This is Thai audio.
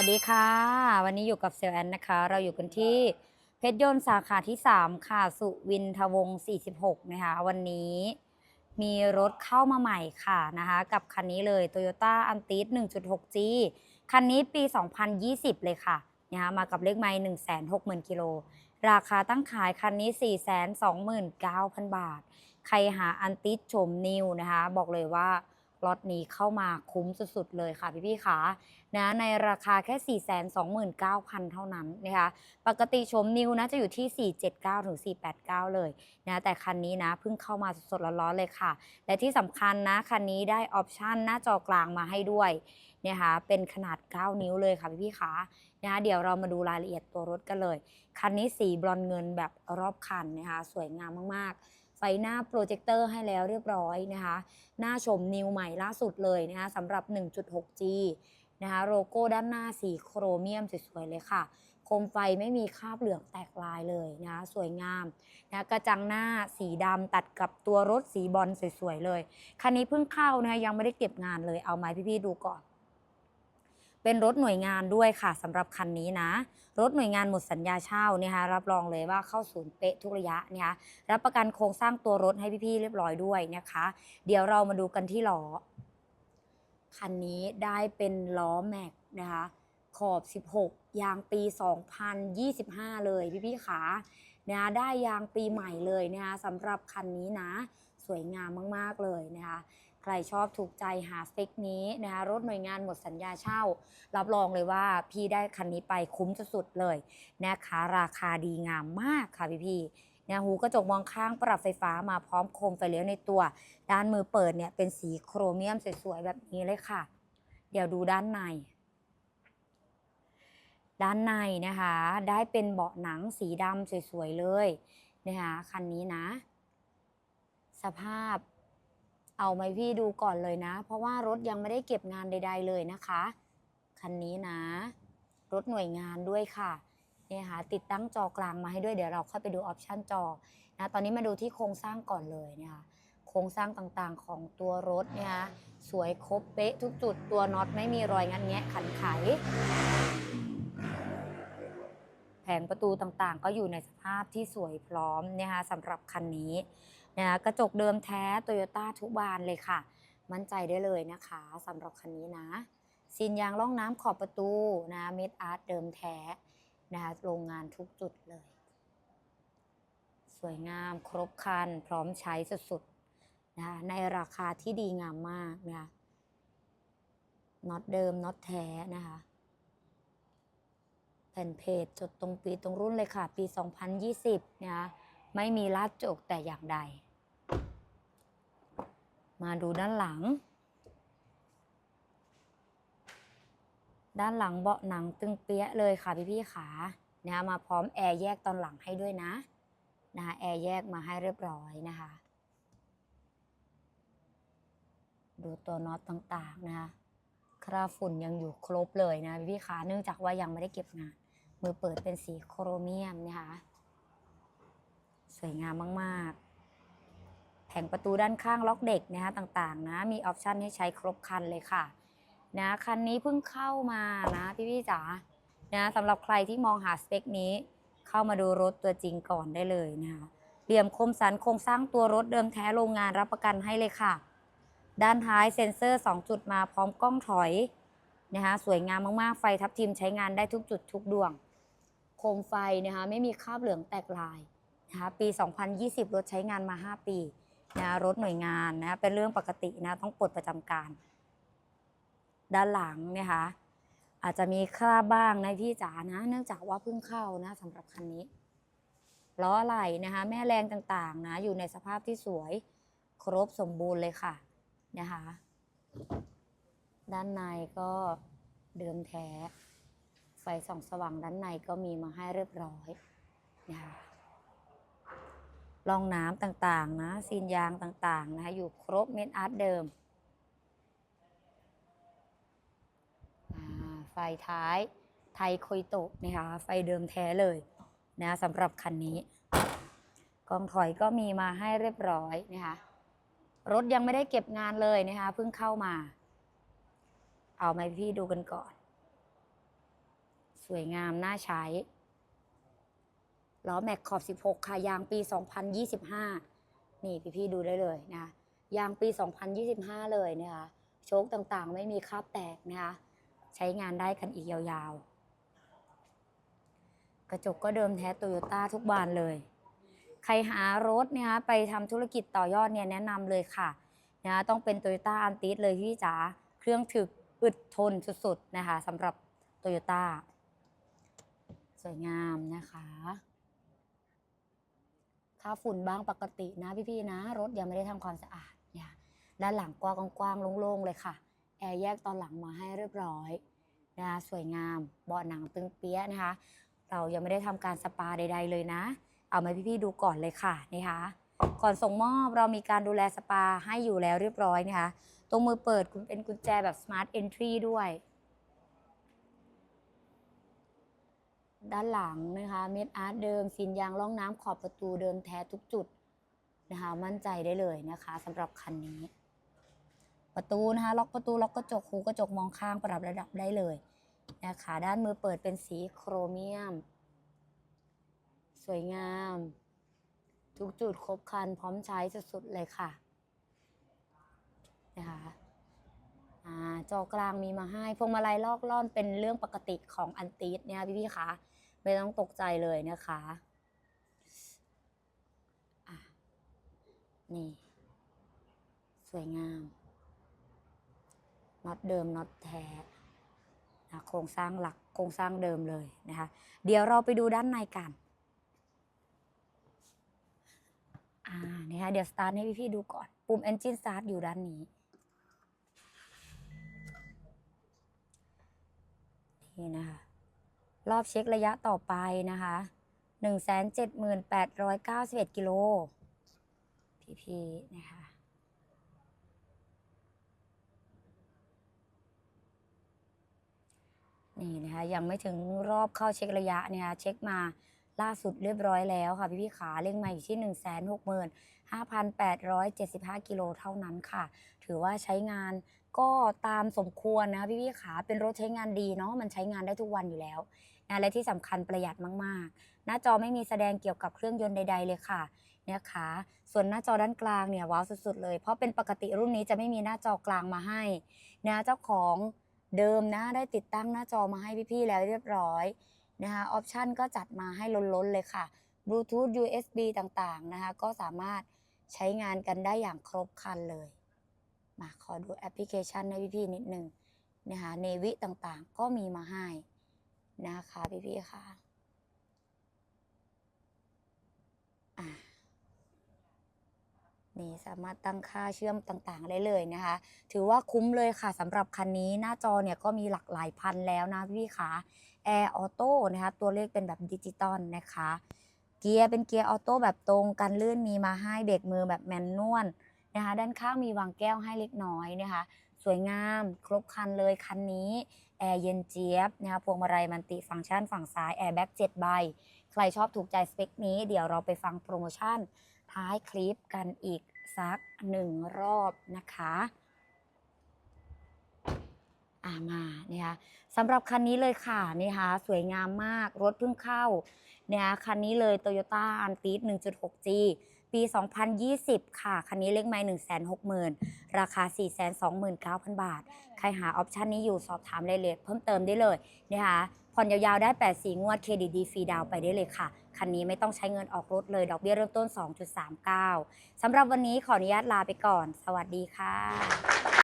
วัสดีค่ะ วันนี้อยู่กับเซลแอนนะคะ เราอยู่กันที่เพชรยนต์สาขาที่ 3 ค่ะ สุวินทวงศ์46 นะคะ วันนี้มีรถเข้ามาใหม่ค่ะนะคะ กับคันนี้เลย Toyota a n t i s 1.6G คันนี้ปี 2020 เลยค่ะนะคะมากับเลขไมล์160,000 กิโล ราคาตั้งขายคันนี้ 429,000 บาท ใครหาอันติสโฉมนิวนะคะ บอกเลยว่า ล็อตนี้เข้ามาคุ้มสุดๆเลยค่ะพี่ๆขานะในราคาแค่ 429,000 เท่านั้นนะคะปกติโฉมนิวนะจะอยู่ที่ 479ถึง489 เลยนะแต่คันนี้นะเพิ่งเข้ามาสดๆร้อนๆเลยค่ะ และที่สำคัญนะคันนี้ได้ออปชันหน้าจอกลางมาให้ด้วยนะคะเป็นขนาด 9 นิ้วเลยค่ะพี่ๆขานะคะเดี๋ยวเรามาดูรายละเอียดตัวรถกันเลย คันนี้สีบรอนเงินแบบรอบคันนะคะสวยงามมากๆ ไฟหน้าโปรเจคเตอร์ให้แล้วเรียบร้อยนะคะหน้าชมนิวใหม่ล่าสุดเลยนะคะสำหรับ 1.6G นะคะโลโก้ด้านหน้าสีโครเมียมสวยๆเลยค่ะ โคมไฟไม่มีคราบเหลืองแตกลายเลยนะคะสวยงามนะกระจังหน้าสีดำตัดกับตัวรถสีบอลสวยๆเลย คันนี้เพิ่งเข้านะคะยังไม่ได้เก็บงานเลยเอาไหมพี่ๆดูก่อน เป็นรถหน่วยงานด้วยค่ะสำหรับคันนี้นะ รถหน่วยงานหมดสัญญาเช่าเนี่ยคะรับรองเลยว่าเข้าศูนย์เป๊ะทุกระยะเนี่ยรับประกันโครงสร้างตัวรถให้พี่ๆเรียบร้อยด้วยนะคะ เดี๋ยวเรามาดูกันที่ล้อคันนี้ได้เป็นล้อแม็กนะคะขอบ 16 ยางปี 2025 เลยพี่ๆขานะคะได้ยางปีใหม่เลยนะคะสำหรับคันนี้นะ สวยงามมากๆเลยนะคะ รชอบถูกใจหาสเปคนี้นะคะรถหน่วยงานหมดสัญญาเช่า รับรองเลยว่าพี่ได้คันนี้ไปคุ้มสุดๆเลยนะคะราคาดีงามมากค่ะพี่ๆเนี่ยหูกระจกมองข้างปรับไฟฟ้ามาพร้อมโคมไฟเลี้ยวในตัว ด้านมือเปิดเนี่ยเป็นสีโครเมียมสวยๆแบบนี้เลยค่ะ เดี๋ยวดูด้านใน ด้านในนะคะ ได้เป็นเบาะหนังสีดำสวยๆเลยนะคะคันนี้นะ สภาพ เอาไหมพี่ดูก่อนเลยนะ เพราะว่ารถยังไม่ได้เก็บงานใด ๆ เลยนะคะ คันนี้นะ รถหน่วยงานด้วยค่ะเนี่ยค่ะติดตั้งจอกลางมาให้ด้วยเดี๋ยวเราค่อยไปดูออปชันจอนะตอนนี้มาดูที่โครงสร้างก่อนเลยเนี่ยค่ะโครงสร้างต่างๆของตัวรถเนี่ยสวยครบเป๊ะทุกจุดตัวน็อตไม่มีรอยงันแงะขันไข ผงประตูต่างๆ ก็อยู่ในสภาพที่สวยพร้อมนะคะสำหรับคันนี้นะคะกระจกเดิมแท้โตโยต้าทุกบานเลยค่ะ มั่นใจได้เลยนะคะสำหรับคันนี้นะซีนยางล่องน้ำขอบประตูนะเมดอาร์ตเดิมแท้นะคะโรงงานทุกจุดเลย สวยงามครบคัน พร้อมใช้สุดๆนะคะในราคาที่ดีงามมากนะคะน็อตเดิมน็อตแท้นะคะ ผ่นเพจจดตรงปีตรงรุ่นเลยค่ะ ปี 2020 นะคะไม่มีลาดจกแต่อย่างใด มาดูด้านหลัง ด้านหลังเบาะหนังตึงเปี้ยเลยค่ะพี่ๆขานะคะมาพร้อมแอร์แยกตอนหลังให้ด้วยนะนะคะแอร์แยกมาให้เรียบร้อยนะคะ ดูตัวน็อตต่างๆนะคะคราฝุ่นยังอยู่ครบเลยนะพี่ๆขาเนื่องจากว่ายังไม่ได้เก็บงาน มือเปิดเป็นสีโครเมียมนะคะสวยงามมากๆ แผงประตูด้านข้างล็อกเด็กนะคะต่างๆนะ มีออปชันให้ใช้ครบคันเลยค่ะ นะคันนี้เพิ่งเข้ามานะพี่ๆจ๋านะสำหรับใครที่มองหาสเปคนี้ เข้ามาดูรถตัวจริงก่อนได้เลยนะคะเหลี่ยมคมสันโครงสร้างตัวรถเดิมแท้โรงงานรับประกันให้เลยค่ะ ด้านท้ายเซ็นเซอร์ 2 จุดมาพร้อมกล้องถอยนะคะสวยงามมากๆ ไฟทับทิมใช้งานได้ทุกจุดทุกดวง โคมไฟนะคะไม่มีคราบเหลืองแตกลายนะคะปี 2020 รถใช้งานมา 5 ปีนะคะรถหน่วยงานนะเป็นเรื่องปกตินะต้องปลดประจำการ ด้านหลังนะคะอาจจะมีคราบบ้างนะพี่จ๋านะเนื่องจากว่าเพิ่งเข้านะสำหรับคันนี้ล้อไหล่นะคะแม่แรงต่างๆนะอยู่ในสภาพที่สวยครบสมบูรณ์เลยค่ะนะคะด้านในก็เดิมแท้ ฟส่องสว่างด้านในก็มีมาให้เรียบร้อยนะคะรองน้ำต่างๆนะซีนยางต่างๆนะคะอยู่ครบเม็ดอาร์ตเดิม ไฟท้ายไทยโคยโตะนะคะไฟเดิมแท้เลยนะสำหรับคันนี้ กองถอยก็มีมาให้เรียบร้อยนะคะรถยังไม่ได้เก็บงานเลยนะคะเพิ่งเข้ามา เอาไหมาพี่ดูกันก่อน สวยงาม น่าใช้ล้อแม็กขอบ 16 ค่ะ ยางปี 2025 นี่พี่ๆดูได้เลยนะ ยางปี 2025 เลยนะคะโชคต่างๆ ไม่มีคราบแตกนะคะใช้งานได้กันอีกยาวๆ กระจกก็เดิมแท้โตโยต้าทุกบานเลย ใครหารถเนี่ยไปทำธุรกิจต่อยอดเนี่ยแนะนำเลยค่ะนะต้องเป็นโตโยต้าอันติสเลยพี่จ๋าเครื่องถึกอึดทนสุดๆนะคะสำหรับโตโยต้า สวยงามนะคะค่าฝุ่นบ้างปกตินะพี่ๆนะ รถยังไม่ได้ทำความสะอาดเนี่ยด้านหลังกว้างๆโล่งๆเลยค่ะ แอร์แยกตอนหลังมาให้เรียบร้อยนะคะสวยงามเบาะหนังตึงเปี้ยะนะคะ เรายังไม่ได้ทำการสปาใด ๆ เลยนะ เอามาพี่ๆดูก่อนเลยค่ะนะคะก่อนส่งมอบเรามีการดูแลสปาให้อยู่แล้วเรียบร้อยนะคะ ตรงมือเปิดคุณเป็นกุญแจแบบ smart entry ด้วย ด้านหลังนะคะเม็ดอาร์ตเดิมฟินยางร่องน้ำขอบประตูเดิมแท้ทุกจุดนะคะมั่นใจได้เลยนะคะสำหรับคันนี้ ประตูนะคะล็อกประตูล็อกกระจกหูกระจกมองข้างปรับระดับได้เลยนะคะด้านมือเปิดเป็นสีโครเมียม สวยงาม ทุกจุดครบคันพร้อมใช้สุดๆเลยค่ะนะคะอจอกลางมีมาให้พวงมาลัยลอกล่อนเป็นเรื่องปกติของอันตีสเนี่ยพี่ๆคะ ไม่ต้องตกใจเลยนะคะอะนี่ สวยงามน็อตเดิมน็อตแท้นะโครงสร้างหลักโครงสร้างเดิมเลยนะคะ เดี๋ยวเราไปดูด้านในกันอ่านี่ค่ะเดี๋ยวสตาร์ทให้พี่ๆดูก่อน ปุ่ม Engine Start อยู่ด้านนี้นี่นะคะ รอบเช็คระยะต่อไปนะคะ178,891กิโลพี่ๆนะคะ นี่นะคะ ยังไม่ถึงรอบเข้าเช็คระยะเนี่ยเช็คมาล่าสุดเรียบร้อยแล้วค่ะ พี่พี่ๆขาเร่งมาอยู่ที่ 1 6 5 8 7 5 กิโลเท่านั้นค่ะ ถือว่าใช้งาน ก็ตามสมควรนะพี่พี่ๆขาเป็นรถใช้งานดีเนาะมันใช้งานได้ทุกวันอยู่แล้วนะและที่สำคัญประหยัดมากๆ หน้าจอไม่มีแสดงเกี่ยวกับเครื่องยนต์ใด ๆ เลยค่ะเนะคะส่วนหน้าจอด้านกลางเนี่ยว้าวสุดๆเลย เพราะเป็นปกติรุ่นนี้จะไม่มีหน้าจอกลางมาให้นะเจ้าของเดิมนะได้ติดตั้งหน้าจอมาให้พี่ๆแล้วเรียบร้อยนะคะออปชันก็จัดมาให้ล้นๆเลยค่ะบลูทูธ USB ต่างๆนะคะก็สามารถใช้งานกันได้อย่างครบครันเลย มาขอดูแอปพลิเคชันให้พี่ๆนิดนึงนะคะเนวิต่างๆ ก็มีมาให้นะคะพี่ๆค่ะอะนี่สามารถตั้งค่าเชื่อมต่างๆ ได้เลยนะคะ ถือว่าคุ้มเลยค่ะสำหรับคันนี้หน้าจอเนี่ยก็มีหลักหลายพันแล้วนะพี่คะแอร์ออโต้นะคะตัวเลขเป็นแบบดิจิตอลนะคะ เกียร์เป็นเกียร์ออโต้แบบตรงกันลื่นมีมาให้เบรกมือแบบแมนนวล นะคะด้านข้างมีวางแก้วให้เล็กน้อยนะคะสวยงามครบคันเลยคันนี้แอร์เย็นเจี๊ยบนะคะพวงมาลัยมันติฟังก์ชันฝั่งซ้ายแอร์แบ็ก7ใบ ใครชอบถูกใจสเปคนี้เดี๋ยวเราไปฟังโปรโมชั่น ท้ายคลิปกันอีกสักหนึ่งรอบนะคะามาเนี่ยสำหรับคันนี้เลยค่ะนี่ค่ะสวยงามมากรถเพิ่งเข้าเนี่ยคันนี้เลย Toyota a n t i s 1.6G ปี 2020 ค่ะ คันนี้เลขไม่160,000 ราคา 429,000 บาท ใครหาออปชันนี้อยู่สอบถามรายละเอียดเพิ่มเติมได้เลยนะคะผ่อนยาวๆ ได้8สีงวดเครดิตดีฟรีดาวน์ไปได้เลยค่ะ คันนี้ไม่ต้องใช้เงินออกรถเลย ดอกเบี้ยเริ่มต้น 2.39 สำหรับวันนี้ขออนุญาตลาไปก่อน สวัสดีค่ะ